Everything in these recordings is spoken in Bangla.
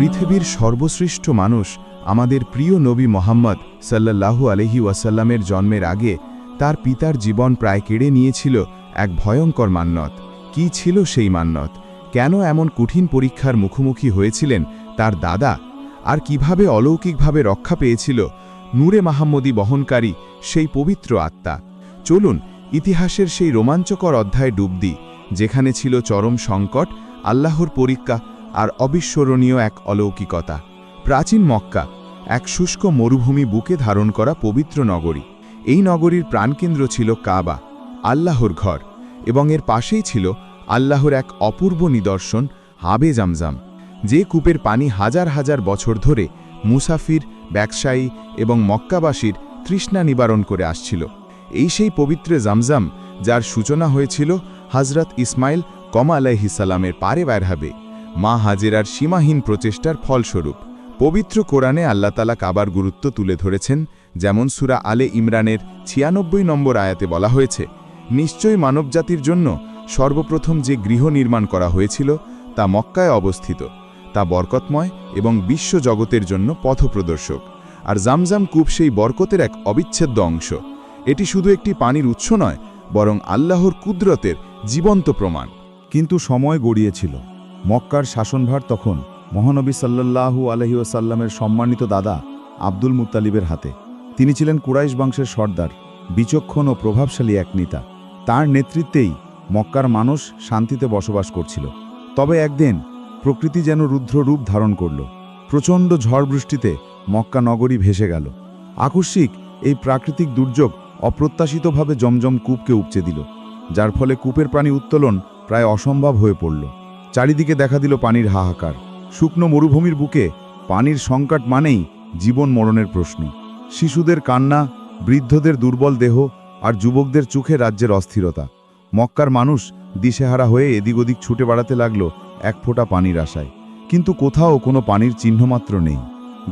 পৃথিবীর সর্বশ্রেষ্ঠ মানুষ আমাদের প্রিয় নবী মোহাম্মদ সাল্লাল্লাহু আলহি ওয়াসাল্লামের জন্মের আগে তার পিতার জীবন প্রায় কেড়ে নিয়েছিল এক ভয়ঙ্কর মান্যত। কি ছিল সেই মান্যত? কেন এমন কঠিন পরীক্ষার মুখোমুখি হয়েছিলেন তার দাদা? আর কীভাবে অলৌকিকভাবে রক্ষা পেয়েছিল নূরে মাহমুদি বহনকারী সেই পবিত্র আত্মা? চলুন ইতিহাসের সেই রোমাঞ্চকর অধ্যায়ে ডুব দিই, যেখানে ছিল চরম সংকট, আল্লাহর পরীক্ষা আর অবিস্মরণীয় এক অলৌকিকতা। প্রাচীন মক্কা, এক শুষ্ক মরুভূমি বুকে ধারণ করা পবিত্র নগরী। এই নগরীর প্রাণকেন্দ্র ছিল কাবা, আল্লাহর ঘর, এবং এর পাশেই ছিল আল্লাহর এক অপূর্ব নিদর্শন, হাবে জামজাম, যে কূপের পানি হাজার হাজার বছর ধরে মুসাফির, ব্যবসায়ী এবং মক্কাবাসীর তৃষ্ণা নিবারণ করে আসছিল। এই সেই পবিত্র জামজাম, যার সূচনা হয়েছিল হজরত ইসমাইল কমা আলাইহিসাল্লামের পারে বাইরহাবে মা হাজেরার সীমাহীন প্রচেষ্টার ফলস্বরূপ পবিত্র কোরআনে আল্লাতালা কাবার গুরুত্ব তুলে ধরেছেন, যেমন সুরা আলে ইমরানের ছিয়ানব্বই নম্বর আয়াতে বলা হয়েছে নিশ্চয়ই মানবজাতির জন্য সর্বপ্রথম যে গৃহ নির্মাণ করা হয়েছিল তা মক্কায় অবস্থিত। তা বরকতময় এবং বিশ্ব জগতের জন্য পথপ্রদর্শক। আর জামজাম কূপ সেই বরকতের এক অবিচ্ছেদ্য অংশ। এটি শুধু একটি পানির উৎস নয়, বরং আল্লাহর কুদরতের জীবন্ত প্রমাণ। কিন্তু সময় গড়িয়েছিল। মক্কার শাসনভার তখন মহানবী সাল্লাল্লাহু আলহি ওসাল্লামের সম্মানিত দাদা আব্দুল মুত্তালিবের হাতে। তিনি ছিলেন কুরাইশ বংশের সর্দার, বিচক্ষণ ও প্রভাবশালী এক নেতা। তার নেতৃত্বেই মক্কার মানুষ শান্তিতে বসবাস করছিল। তবে একদিন প্রকৃতি যেন রুদ্র রূপ ধারণ করল। প্রচণ্ড ঝড় বৃষ্টিতে মক্কা নগরী ভেসে গেল। আকস্মিক এই প্রাকৃতিক দুর্যোগ অপ্রত্যাশিতভাবে জমজম কূপকে উপচে দিল, যার ফলে কূপের প্রাণী উত্তোলন প্রায় অসম্ভব হয়ে পড়ল। চারিদিকে দেখা দিল পানির হাহাকার। শুকনো মরুভূমির বুকে পানির সংকট মানেই জীবন মরণের প্রশ্ন। শিশুদের কান্না, বৃদ্ধদের দুর্বল দেহ আর যুবকদের চোখে রাজ্যের অস্থিরতা। মক্কার মানুষ দিশেহারা হয়ে এদিক ওদিক ছুটে বেড়াতে লাগল এক ফোঁটা পানির আশায়। কিন্তু কোথাও কোনো পানির চিহ্নমাত্র নেই।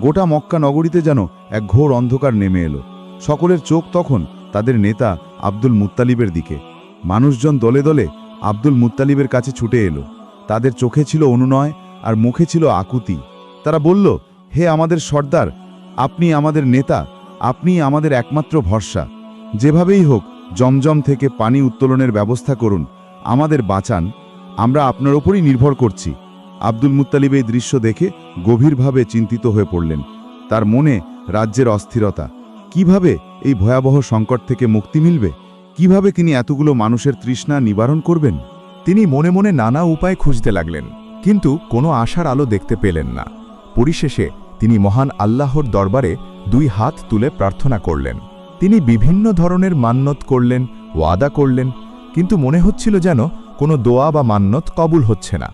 গোটা মক্কা নগরীতে যেন এক ঘোর অন্ধকার নেমে এলো। সকলের চোখ তখন তাদের নেতা আব্দুল মুত্তালিবের দিকে। মানুষজন দলে দলে আব্দুল মুত্তালিবের কাছে ছুটে এলো। তাদের চোখে ছিল অনুনয় আর মুখে ছিল আকুতি। তারা বলল, হে আমাদের সর্দার, আপনি আমাদের নেতা, আপনি আমাদের একমাত্র ভরসা। যেভাবেই হোক, জমজম থেকে পানি উত্তোলনের ব্যবস্থা করুন, আমাদের বাঁচান, আমরা আপনার ওপরই নির্ভর করছি। আব্দুল মুত্তালিব এই দৃশ্য দেখে গভীরভাবে চিন্তিত হয়ে পড়লেন। তার মনে রাজ্যের অস্থিরতা। কীভাবে এই ভয়াবহ সংকট থেকে মুক্তি মিলবে? কীভাবে তিনি এতগুলো মানুষের তৃষ্ণা নিবারণ করবেন? তিনি মনে মনে নানা উপায় খুঁজতে লাগলেন, কিন্তু কোনো আশার আলো দেখতে পেলেন না। পরিশেষে তিনি মহান আল্লাহর দরবারে দুই হাত তুলে প্রার্থনা করলেন। তিনি বিভিন্ন ধরনের মান্যত করলেন, ওয়াদা করলেন, কিন্তু মনে হচ্ছিল যেন কোনো দোয়া বা মান্যত কবুল হচ্ছে না।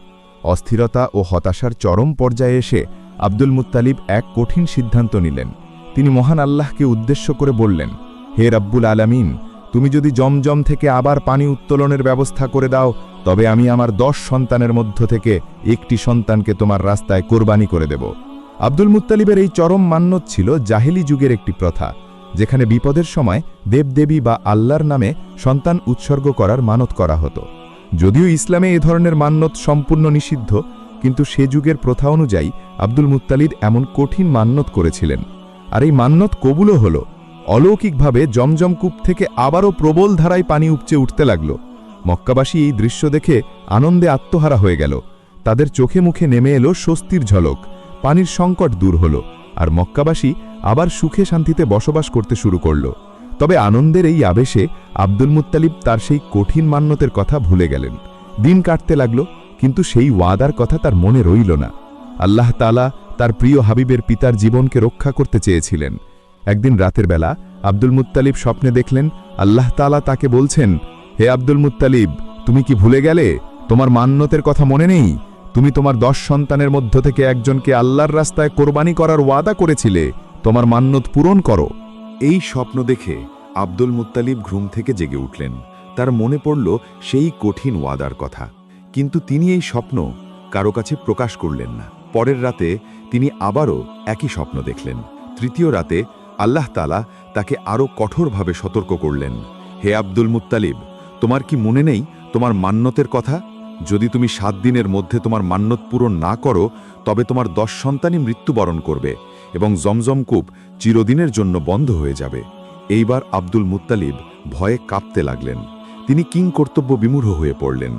অস্থিরতা ও হতাশার চরম পর্যায়ে এসে আব্দুল মুত্তালিব এক কঠিন সিদ্ধান্ত নিলেন। তিনি মহান আল্লাহকে উদ্দেশ্য করে বললেন, হে রব্বুল আলামিন তুমি যদি জমজম থেকে আবার পানি উত্তোলনের ব্যবস্থা করে দাও, তবে আমি আমার দশ সন্তানের মধ্য থেকে একটি সন্তানকে তোমার রাস্তায় কোরবানি করে দেব। আব্দুল মুত্তালিবের এই চরম মান্যত ছিল জাহেলি যুগের একটি প্রথা, যেখানে বিপদের সময় দেবদেবী বা আল্লাহর নামে সন্তান উৎসর্গ করার মানত করা হতো। যদিও ইসলামে এ ধরনের মান্যত সম্পূর্ণ নিষিদ্ধ, কিন্তু সে যুগের প্রথা অনুযায়ী আব্দুল মুত্তালিদ এমন কঠিন মান্যত করেছিলেন। আর এই মান্যত কবুলও হল। অলৌকিকভাবে জমজম কূপ থেকে আবারও প্রবল ধারায় পানি উপচে উঠতে লাগল। মক্কাবাসী এই দৃশ্য দেখে আনন্দে আত্মহারা হয়ে গেল। তাদের চোখে মুখে নেমে এলো স্বস্তির ঝলক। পানির সংকট দূর হল আর মক্কাবাসী আবার সুখে শান্তিতে বসবাস করতে শুরু করল। তবে আনন্দের এই আবেশে আব্দুল মুত্তালিব তার সেই কঠিন মান্যতের কথা ভুলে গেলেন। দিন কাটতে লাগল, কিন্তু সেই ওয়াদার কথা তার মনে রইল না। আল্লাহ তালা তার প্রিয় হাবিবের পিতার জীবনকে রক্ষা করতে চেয়েছিলেন। একদিন রাতের বেলা আব্দুল মুত্তালিব স্বপ্নে দেখলেন, আল্লাহ তালা তাকে বলছেন, হে আব্দুল মুত্তালিব, তুমি কি ভুলে গেলে? তোমার মান্যতের কথা মনে নেই? তুমি তোমার দশ সন্তানের মধ্য থেকে একজনকে আল্লাহর রাস্তায় কোরবানি করার ওয়াদা করেছিলে। তোমার মান্যত পূরণ করো। এই স্বপ্ন দেখে আব্দুল মুত্তালিব ঘুম থেকে জেগে উঠলেন। তার মনে পড়ল সেই কঠিন ওয়াদার কথা। কিন্তু তিনি এই স্বপ্ন কারও কাছে প্রকাশ করলেন না। পরের রাতে তিনি আবারও একই স্বপ্ন দেখলেন। তৃতীয় রাতে আল্লাহ তালা তাকে আরও কঠোরভাবে সতর্ক করলেন। হে আব্দুল মুত্তালিব, তোমার কি মনে নেই তোমার মান্যতের কথা? যদি তুমি সাত দিনের মধ্যে তোমার মান্যত পূরণ না করো, তবে তোমার দশ সন্তানই মৃত্যুবরণ করবে এবং জমজম কূপ চিরদিনের জন্য বন্ধ হয়ে যাবে। এইবার আব্দুল মুত্তালিব ভয়ে কাঁপতে লাগলেন। তিনি কিং কর্তব্য বিমূঢ় হয়ে পড়লেন।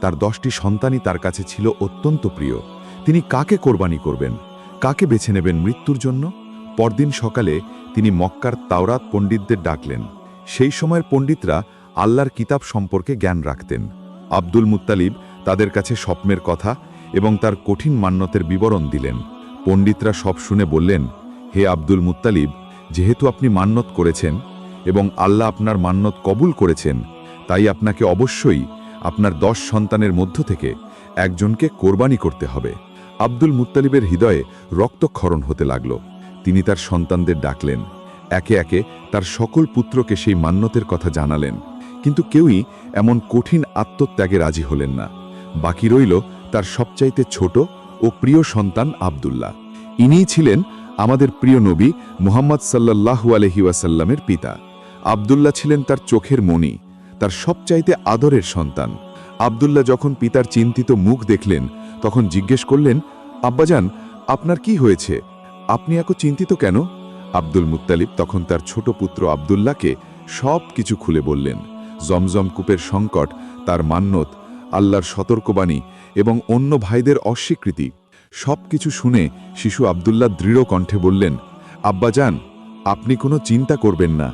তার দশটি সন্তানই তার কাছে ছিল অত্যন্ত প্রিয়। তিনি কাকে কোরবানি করবেন? কাকে বেছে নেবেন মৃত্যুর জন্য? পরদিন সকালে তিনি মক্কার তাওরাত পণ্ডিতদের ডাকলেন। সেই সময়ের পণ্ডিতরা আল্লাহর কিতাব সম্পর্কে জ্ঞান রাখতেন। আব্দুল মুত্তালিব তাদের কাছে স্বপ্নের কথা এবং তার কঠিন মান্যতের বিবরণ দিলেন। পণ্ডিতরা সব শুনে বললেন, হে আব্দুল মুত্তালিব, যেহেতু আপনি মান্যত করেছেন এবং আল্লাহ আপনার মান্যত কবুল করেছেন, তাই আপনাকে অবশ্যই আপনার দশ সন্তানের মধ্য থেকে একজনকে কোরবানি করতে হবে। আব্দুল মুত্তালিবের হৃদয়ে রক্তক্ষরণ হতে লাগল। তিনি তার সন্তানদের ডাকলেন। একে একে তার সকল পুত্রকে সেই মান্যতের কথা জানালেন। কিন্তু কেউই এমন কঠিন আত্মত্যাগে রাজি হলেন না। বাকি রইল তার সবচাইতে ছোট ও প্রিয় সন্তান আবদুল্লাহ। ইনিই ছিলেন আমাদের প্রিয় নবী মুহাম্মদ আলহি ওয়াসাল্লামের পিতা। আবদুল্লাহ ছিলেন তার চোখের মণি, তার সবচাইতে আদরের সন্তান। আবদুল্লাহ যখন পিতার চিন্তিত মুখ দেখলেন, তখন জিজ্ঞেস করলেন, আব্বাজান, আপনার কি হয়েছে? আপনি এত চিন্তিত কেন? আব্দুল মুত্তালিব তখন তার ছোট পুত্র আবদুল্লাহকে সব কিছু খুলে বললেন। জমজম কূপের সংকট, তার মান্যত, আল্লাহর সতর্কবাণী এবং অন্য ভাইদের অস্বীকৃতি সব কিছু শুনে শিশু আবদুল্লাহ দৃঢ় কণ্ঠে বললেন আব্বাজান আপনি কোনো চিন্তা করবেন না।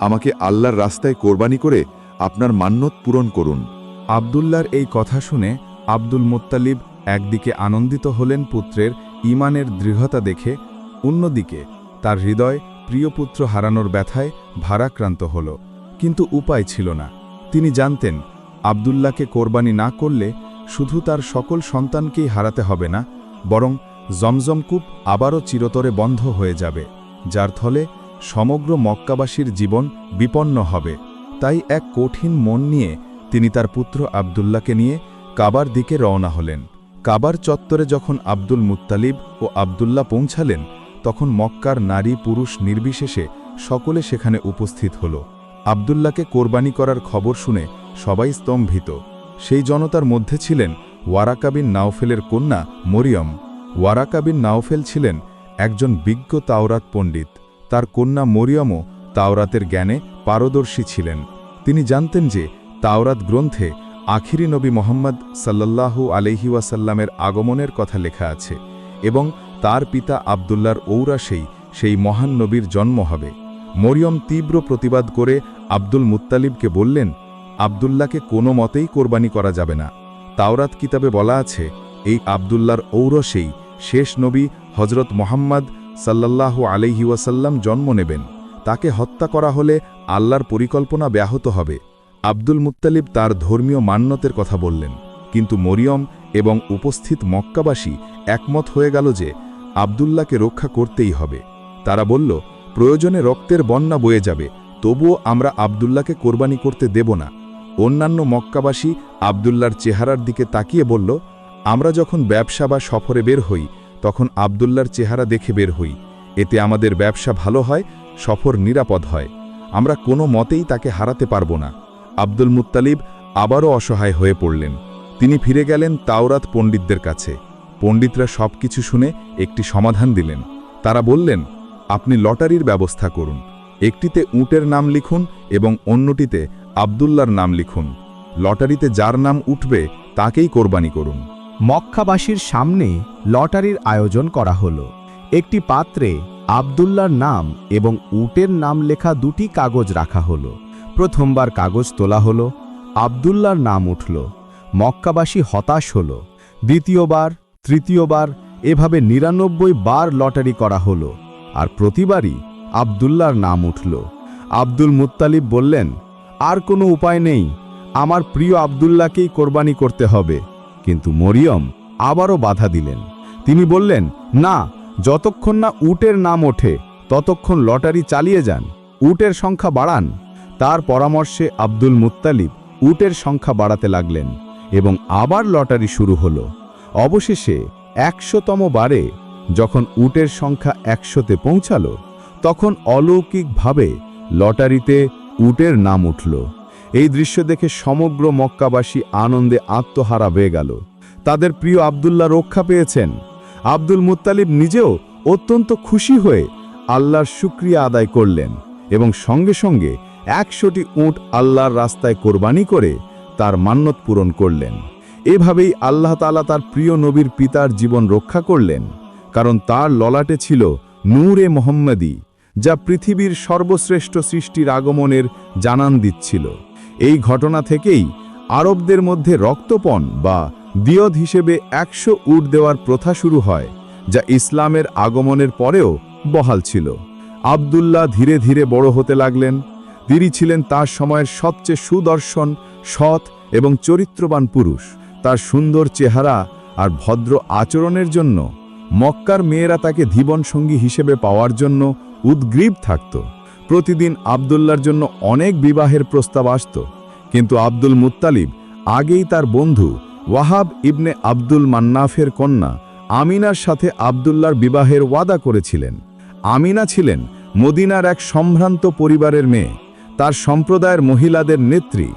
আমাকে আল্লাহর রাস্তায় কোরবানি করে আপনার মান্যত পূরণ করুন। আবদুল্লার এই কথা শুনে আব্দুল মুত্তালিব একদিকে আনন্দিত হলেন পুত্রের ইমানের দৃঢ়তা দেখে অন্যদিকে, তার হৃদয় প্রিয় পুত্র হারানোর ব্যথায় ভারাক্রান্ত হল, কিন্তু উপায় ছিল না। তিনি জানতেন আবদুল্লাকে কোরবানি না করলে শুধু তার সকল সন্তানকেই হারাতে হবে না, বরং জমজমকূপ আবারও চিরতরে বন্ধ হয়ে যাবে, যার ফলে সমগ্র মক্কাবাসীর জীবন বিপন্ন হবে। তাই এক কঠিন মন নিয়ে তিনি তার পুত্র আবদুল্লাকে নিয়ে কাবার দিকে রওনা হলেন। কাবার চত্বরে যখন আব্দুল মুত্তালিব ও আবদুল্লাহ পৌঁছালেন তখন মক্কার নারী পুরুষ নির্বিশেষে সকলে সেখানে উপস্থিত হল। আবদুল্লাকে কোরবানি করার খবর শুনে সবাই স্তম্ভিত। সেই জনতার মধ্যে ছিলেন ওয়ারাকাবিন নাওফেলের কন্যা মরিয়ম। ওয়ারাকাবিন নাওফেল ছিলেন একজন বিজ্ঞ তাওরাত পণ্ডিত। তার কন্যা মরিয়মও তাওরাতের জ্ঞানে পারদর্শী ছিলেন। তিনি জানতেন যে তাওরাত গ্রন্থে আখিরি নবী মোহাম্মদ সাল্লাল্লাহু আলহি ওয়াসাল্লামের আগমনের কথা লেখা আছে এবং তার পিতা আবদুল্লার ঔরাসেই সেই মহান নবীর জন্ম হবে। মরিয়ম তীব্র প্রতিবাদ করে আব্দুল মুত্তালিবকে বললেন আবদুল্লাকে কোনো মতেই কোরবানি করা যাবে না। তাওরাত কিতাবে বলা আছে, এই আবদুল্লার ঔরসেই শেষ নবী হজরত মোহাম্মদ সাল্লাল্লাহু আলহি ওয়াসাল্লাম জন্ম নেবেন। তাকে হত্যা করা হলে আল্লাহর পরিকল্পনা ব্যাহত হবে। আব্দুল মুত্তালিব তার ধর্মীয় মান্যতের কথা বললেন। কিন্তু মরিয়ম এবং উপস্থিত মক্কাবাসী একমত হয়ে গেল যে আবদুল্লাহকে রক্ষা করতেই হবে। তারা বলল, প্রয়োজনে রক্তের বন্যা বয়ে যাবে, তবুও আমরা আবদুল্লাহকে কোরবানি করতে দেব না। অন্যান্য মক্কাবাসী আবদুল্লার চেহারার দিকে তাকিয়ে বলল, আমরা যখন ব্যবসা বা সফরে বের হই, তখন আবদুল্লার চেহারা দেখে বের হই। এতে আমাদের ব্যবসা ভালো হয়, সফর নিরাপদ হয়। আমরা কোনো মতেই তাকে হারাতে পারব না। আব্দুল মুত্তালিব আবারও অসহায় হয়ে পড়লেন। তিনি ফিরে গেলেন তাওরাত পণ্ডিতদের কাছে। পণ্ডিতরা সব কিছু শুনে একটি সমাধান দিলেন। তারা বললেন, আপনি লটারির ব্যবস্থা করুন। একটিতে উটের নাম লিখুন এবং অন্যটিতে আবদুল্লার নাম লিখুন। লটারিতে যার নাম উঠবে তাকেই কোরবানি করুন। মক্কাবাসীর সামনে লটারির আয়োজন করা হলো। একটি পাত্রে আবদুল্লার নাম এবং উটের নাম লেখা দুটি কাগজ রাখা হলো। প্রথমবার কাগজ তোলা হলো, আবদুল্লার নাম উঠল, মক্কাবাসী হতাশ হল। দ্বিতীয়বার তৃতীয়বার এভাবে নিরানব্বই বার লটারি করা হলো আর প্রতিবারই আবদুল্লার নাম উঠল। আব্দুল মুত্তালিব বললেন, আর কোনো উপায় নেই, আমার প্রিয় আবদুল্লাকেই কোরবানি করতে হবে। কিন্তু মরিয়ম আবারও বাধা দিলেন। তিনি বললেন, না, যতক্ষণ না উটের নাম ওঠে, ততক্ষণ লটারি চালিয়ে যান, উটের সংখ্যা বাড়ান। তার পরামর্শে আব্দুল মুত্তালিব উটের সংখ্যা বাড়াতে লাগলেন এবং আবার লটারি শুরু হলো। অবশেষে একশোতম বারে যখন উটের সংখ্যা একশোতে পৌঁছালো, তখন অলৌকিকভাবে লটারিতে উটের নাম উঠল। এই দৃশ্য দেখে সমগ্র মক্কাবাসী আনন্দে আত্মহারা হয়ে গেল। তাদের প্রিয় আবদুল্লাহ রক্ষা পেয়েছেন। আব্দুল মুত্তালিব নিজেও অত্যন্ত খুশি হয়ে আল্লাহর শুক্রিয়া আদায় করলেন এবং সঙ্গে সঙ্গে একশোটি উট আল্লাহর রাস্তায় কোরবানি করে তার মান্যত পূরণ করলেন। এভাবেই আল্লাহ তালা তার প্রিয় নবীর পিতার জীবন রক্ষা করলেন, কারণ তার ললাটে ছিল নূরে মোহাম্মদী, যা পৃথিবীর সর্বশ্রেষ্ঠ সৃষ্টির আগমনের জানান দিচ্ছিল। এই ঘটনা থেকেই আরবদের মধ্যে রক্তপণ বা দিয়দ হিসেবে একশো উট দেওয়ার প্রথা শুরু হয়, যা ইসলামের আগমনের পরেও বহাল ছিল। আবদুল্লাহ ধীরে ধীরে বড় হতে লাগলেন। তিনি ছিলেন তার সময়ের সবচেয়ে সুদর্শন, সৎ এবং চরিত্রবান পুরুষ। তার সুন্দর চেহারা আর ভদ্র আচরণের জন্য মক্কার মেয়েরা তাকে জীবনসঙ্গী হিসেবে পাওয়ার জন্য উদ্গ্রীব থাকত। প্রতিদিন আবদুল্লার জন্য অনেক বিবাহের প্রস্তাব আসত, কিন্তু আব্দুল মুত্তালিব আগেই তার বন্ধু ওয়াহাব ইবনে আব্দুল মান্নাফের কন্যা আমিনার সাথে আবদুল্লার বিবাহের ওয়াদা করেছিলেন। আমিনা ছিলেন মদিনার এক সম্ভ্রান্ত পরিবারের মেয়ে, তার সম্প্রদায়ের মহিলাদের নেত্রী।